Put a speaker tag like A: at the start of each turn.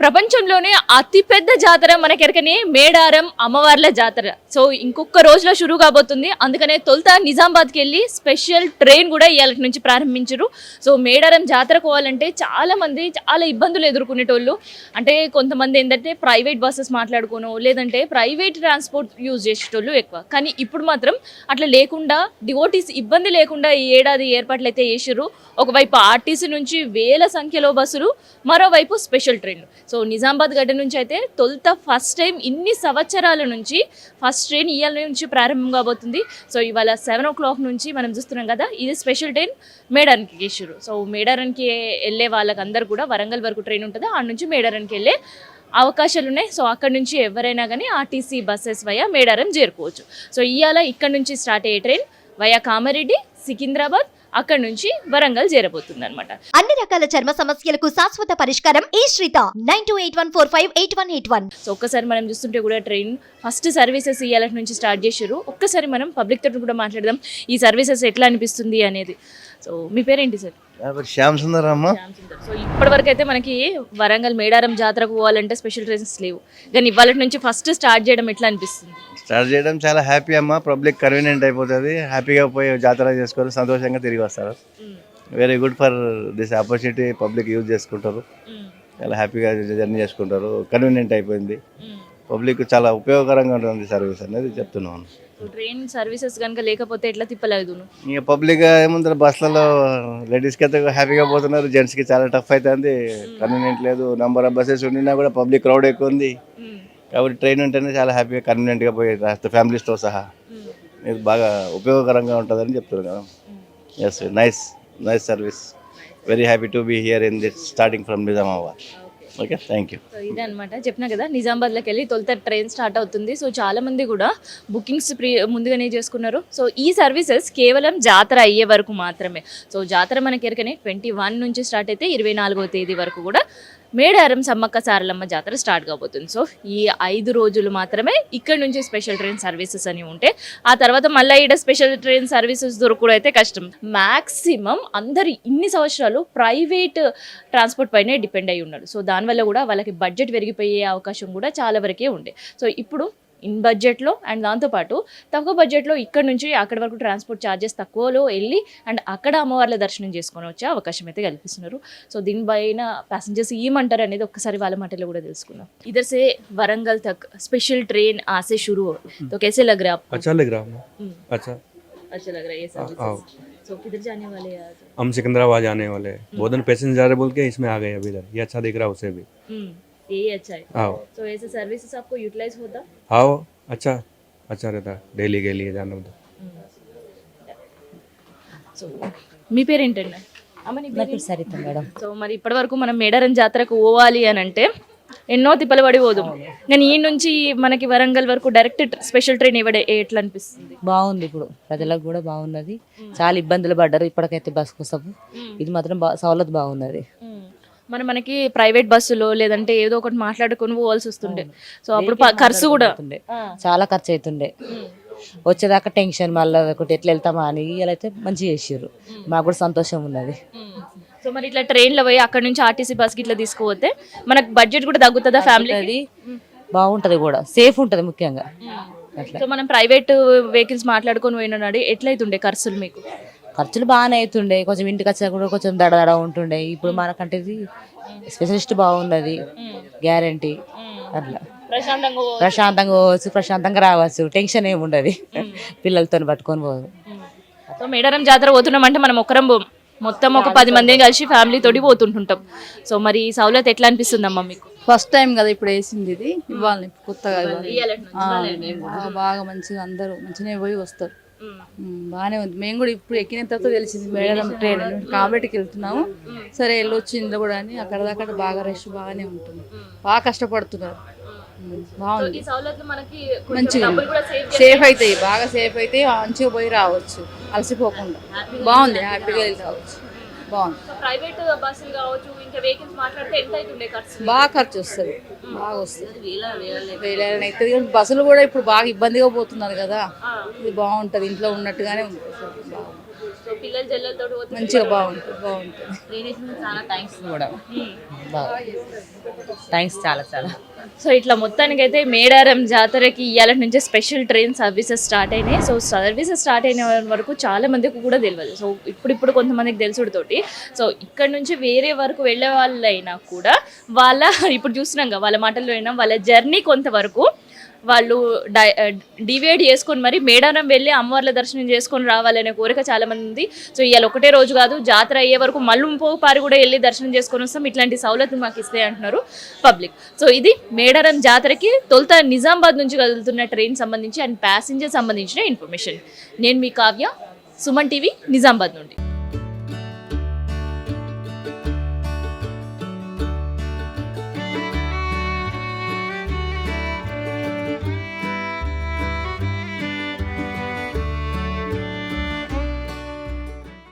A: ప్రపంచంలోనే అతిపెద్ద జాతర మనకెరకనే మేడారం అమ్మవార్ల జాతర. సో ఇంకొక రోజులో షురూ కాబోతుంది. అందుకనే తొలుత నిజామాబాద్కి వెళ్ళి స్పెషల్ ట్రైన్ కూడా ఇవాళ నుంచి ప్రారంభించారు. సో మేడారం జాతర పోవాలంటే చాలామంది చాలా ఇబ్బందులు ఎదుర్కొనేటోళ్ళు. అంటే కొంతమంది ఏంటంటే ప్రైవేట్ బస్సెస్ మాట్లాడుకోను లేదంటే ప్రైవేట్ ట్రాన్స్పోర్ట్ యూజ్ చేసేటోళ్ళు ఎక్కువ. కానీ ఇప్పుడు మాత్రం అట్లా లేకుండా డివోటీస్ ఇబ్బంది లేకుండా ఈ ఏడాది ఏర్పాట్లు అయితే చేసారు ఒకవైపు ఆర్టీసీ నుంచి వేల సంఖ్యలో బస్సులు మరోవైపు స్పెషల్ ట్రైన్లు. సో నిజామాబాద్ గడ్డ నుంచి అయితే తొలుత ఫస్ట్ టైం ఇన్ని సంవత్సరాల నుంచి ఫస్ట్ ట్రైన్ ఇవాళ నుంచి ప్రారంభం కాబోతుంది. సో ఇవాళ సెవెన్ ఓ క్లాక్ నుంచి మనం చూస్తున్నాం కదా ఇది స్పెషల్ ట్రైన్ మేడారానికి గేసారు సో మేడారానికి వెళ్ళే వాళ్ళకందరూ కూడా వరంగల్ వరకు ట్రైన్ ఉంటుంది. ఆ నుంచి మేడారానికి వెళ్ళే అవకాశాలు ఉన్నాయి. సో అక్కడ నుంచి ఎవరైనా కానీ ఆర్టీసీ బస్సెస్ వయా మేడారం చేరుకోవచ్చు. సో ఇవాళ ఇక్కడ నుంచి స్టార్ట్ అయ్యే ట్రైన్ వయా కామారెడ్డి సికింద్రాబాద్ అక్కడ నుంచి వరంగల్ చేరబోతుంది అనమాట
B: అన్ని రకాల చర్మ సమస్యలకు శాశ్వత పరిష్కారం ఈ శ్రీత. Nine two eight one four five eight one eight one.
A: So ఒక్కసారి మనం చూస్తుంటే కూడా ట్రైన్ ఫస్ట్ సర్వీసెస్ ఇవాళ నుంచి స్టార్ట్ చేసారు ఒక్కసారి మనం పబ్లిక్ తోటి కూడా మాట్లాడదాం. ఈ సర్వీసెస్ ఎట్లా అనిపిస్తుంది అనేది. సో మీ పేరేంటి సార్?
C: శ్యామ్ సుందర్ అమ్మ.
A: సో ఇప్పటివరకు అయితే మనకి వరంగల్ మేడారం జాతరకు పోవాలంటే స్పెషల్ ట్రైన్స్ లేవు. కానీ ఇవాళ నుంచి ఫస్ట్ స్టార్ట్ చేయడం ఎట్లా అనిపిస్తుంది?
C: స్టార్ట్ చేయడం చాలా హ్యాపీ అమ్మ. పబ్లిక్ కన్వీనియంట్ అయిపోతుంది. హ్యాపీగా పోయి జాతర చేసుకొని సంతోషంగా తిరిగి వస్తారు. Very good for this opportunity public use చేసుకుంటారు. చాలా హ్యాపీగా జర్నీ చేసుకుంటారు. కన్వీనియంట్ అయిపోయింది. పబ్లిక్ చాలా ఉపయోగకరంగా ఉంటుంది సర్వీస్ అనేది చెప్తున్నాను.
A: ట్రైన్ సర్వీసెస్ కనుక లేకపోతే ఎట్లా తిప్పలేదు
C: ఇక పబ్లిక్ ఏముంది బస్సులలో లేడీస్కి అయితే హ్యాపీగా పోతున్నారు. జెంట్స్కి చాలా టఫ్ అవుతుంది. కన్వీనియంట్ లేదు. నెంబర్ ఆఫ్ బస్సెస్ ఉండినా కూడా పబ్లిక్ క్రౌడ్ ఎక్కువ ఉంది. కాబట్టి ట్రైన్ ఉంటేనే చాలా హ్యాపీగా కన్వీనియంట్గా పోయి ఫ్యామిలీస్తో సహా. ఇది బాగా ఉపయోగకరంగా ఉంటుందని చెప్తున్నారు కదా. Yes nice nice service very happy to be here in this starting from Nizamabad okay thank
A: you ఇదే అనమాట చెప్పినా కదా నిజామాబాద్లోకి వెళ్ళి తొలుత ట్రైన్ స్టార్ట్ అవుతుంది. సో చాలా మంది కూడా బుకింగ్స్ ప్రీ ముందుగానే చేసుకున్నారు. సో ఈ సర్వీసెస్ కేవలం జాతర అయ్యే వరకు మాత్రమే. సో జాతర మనకి ఎరకనే ట్వంటీ వన్ నుంచి స్టార్ట్ అయితే ఇరవై తేదీ వరకు కూడా మేడారం సమ్మక్క సారలమ్మ జాతర స్టార్ట్ కాబోతుంది. సో ఈ ఐదు రోజులు మాత్రమే ఇక్కడ నుంచి స్పెషల్ ట్రైన్ సర్వీసెస్ అని ఉంటే ఆ తర్వాత మళ్ళీ ఇక్కడ స్పెషల్ ట్రైన్ సర్వీసెస్ దొరకడం అయితే కష్టం. మ్యాక్సిమం అందరు ఇన్ని సంవత్సరాలు ప్రైవేట్ ట్రాన్స్పోర్ట్ పైనే డిపెండ్ అయి ఉన్నారు. సో దానివల్ల కూడా వాళ్ళకి బడ్జెట్ పెరిగిపోయే అవకాశం కూడా చాలా వరకే ఉండే. సో ఇప్పుడు ఇన్ బడ్జెట్లో అండ్ దాంతోపాటు తక్కువ బడ్జెట్లో ఇక్కడ నుంచి అక్కడి వరకు ట్రాన్స్పోర్ట్ ఛార్జెస్ తక్కువలో వెళ్ళి అండ్ అక్కడ అమ్మవార్ల దర్శనం చేసుకొని వచ్చే అవకాశం అయితే కల్పిస్తున్నారు. సో దీనిపైన ప్యాసింజర్స్ ఏమంటారు అనేది ఒక్కసారి వాళ్ళ మాటలో కూడా తెలుసుకుందాం. ఇదర్ సే వరంగల్ తక్ స్పెషల్ ట్రైన్ ఆసే షురు తో कैसे लग रहा यही अच्छा है
D: आओ
A: तो ऐसे सर्विसेज आपको यूटिलाइज होता
D: आओ अच्छा अच्छा रहता है डेली के लिए जाना उधर
A: సో మీ పేరేంటండి అమ్మ నీ
E: నా
A: పేరు
E: పేరు సరిత మేడం
A: సో మరి ఇప్పటి వరకు మనం మేడారం జాతరకు పోవాలి అని అంటే ఎన్నో తిప్పలు పడి పోదు నేను ఈ నుంచి మనకి వరంగల్ వరకు డైరెక్ట్ స్పెషల్ ట్రైన్ ఇవ్వడే ఎట్లా అనిపిస్తుంది
E: బాగుంది ఇప్పుడు ప్రజలకు కూడా బాగున్నది చాలా ఇబ్బందులు పడ్డారు ఇప్పటికైతే బస్ కోసం ఇది మాత్రం బా సవలత్ బాగున్నది
A: మరి మనకి ప్రైవేట్ బస్సులో లేదంటే ఏదో ఒకటి మాట్లాడుకొని పోవాల్సి వస్తుండే. సో అప్పుడు ఖర్చు కూడా.
E: చాలా ఖర్చు అవుతుండే వచ్చేదాకా టెన్షన్ మళ్ళీ ఒకటి ఎట్లా వెళ్తామా అని ఇలా అయితే మంచిగా చేసారు మాకు కూడా సంతోషం ఉన్నది.
A: సో మరి ఇట్లా ట్రైన్లో పోయి అక్కడ నుంచి ఆర్టీసీ బస్కి ఇట్లా తీసుకుపోతే మనకు బడ్జెట్ కూడా తగ్గుతుందా ఫ్యామిలీ
E: అది బాగుంటది కూడా. సేఫ్ ఉంటది ముఖ్యంగా.
A: సో మనం ప్రైవేట్ వెహికల్స్ మాట్లాడుకొని పోయినాడు ఎట్లయితుండే ఖర్చులు మీకు?
E: ఖర్చులు బాగానే అవుతుండే. కొంచెం ఇంటికి వచ్చా కూడా కొంచెం దడదడ ఉంటుండే. ఇప్పుడు మనకంటే ఇది స్పెషలిస్ట్ బాగున్నది. గ్యారంటీ. అట్లా.
A: ప్రశాంతంగా
E: ప్రశాంతంగా పోవచ్చు ప్రశాంతంగా రావచ్చు. టెన్షన్ ఏమి ఉండదు. పిల్లలతో పట్టుకొని పోదు.
A: సో మేడారం జాతర పోతున్నాం అంటే మనం ఒకరం. మొత్తం ఒక పది మంది కలిసి ఫ్యామిలీ తోటి పోతుంటుంటాం. సో మరి ఈ సౌలత్ ఎట్లా అనిపిస్తుందమ్మా మీకు?
F: ఫస్ట్ టైం కదా ఇప్పుడు వేసింది ఇది. ఇవ్వాలి కొత్తగా బాగా మంచిగా అందరూ మంచిగా పోయి వస్తారు. బాగానే ఉంది. మేము కూడా ఇప్పుడు ఎక్కిన తర్వాత తెలిసింది. Madam train. కాబట్టికి వెళ్తున్నాము. సరే వెళ్ళొచ్చు ఇందులో కూడా అని అక్కడ దాకా బాగా రష్ బాగానే ఉంటుంది. బాగా కష్టపడుతున్నారు. బాగుంది. మంచిగా సేఫ్ అవుతాయి బాగా సేఫ్ అయితే మంచిగా పోయి రావచ్చు. అలసిపోకుండా. బాగుంది. హ్యాపీగా వెళ్ళి రావచ్చు. బాగుంది. బాగా ఖర్చు వస్తుంది. బాగా వస్తుంది. అవుతుంది కానీ బస్సులు కూడా ఇప్పుడు బాగా ఇబ్బందిగా పోతున్నారు కదా. ఇది బాగుంటుంది. ఇంట్లో ఉన్నట్టుగానే ఉంటుంది
A: పిల్లలు జల్లలతో
F: మంచిగా బాగుంటుంది బాగుంటుంది.
E: చాలా థ్యాంక్స్ కూడా థ్యాంక్స్ చాలా చాలా.
A: సో ఇట్లా మొత్తానికి అయితే మేడారం జాతరకి ఇవాళ నుంచే స్పెషల్ ట్రైన్ సర్వీసెస్ స్టార్ట్ అయినాయి. సో సర్వీసెస్ స్టార్ట్ అయిన వరకు చాలా మందికి కూడా తెలియదు సో ఇప్పుడిప్పుడు కొంతమందికి తెలుసుడుతోటి సో ఇక్కడ నుంచి వేరే వరకు వెళ్ళే వాళ్ళైనా కూడా వాళ్ళ ఇప్పుడు చూస్తున్నాం కదా వాళ్ళ మాటల్లో అయినా వాళ్ళ జర్నీ కొంతవరకు వాళ్ళు డై డివైడ్ చేసుకొని మరి మేడారం వెళ్ళి అమ్మవార్ల దర్శనం చేసుకొని రావాలనే కోరిక చాలా మంది ఉంది. సో ఇవాళ ఒకటే రోజు కాదు జాతర అయ్యే వరకు మళ్ళీ పారి కూడా వెళ్ళి దర్శనం చేసుకొని వస్తాం. ఇట్లాంటి సౌలతులు మాకు ఇస్తాయి అంటున్నారు పబ్లిక్. సో ఇది మేడారం జాతరకి తొలుత నిజామాబాద్ నుంచి కదులుతున్న ట్రైన్ సంబంధించి అండ్ ప్యాసింజర్ సంబంధించిన ఇన్ఫర్మేషన్. నేను మీ కావ్య సుమన్ టీవీ నిజామాబాద్ నుండి.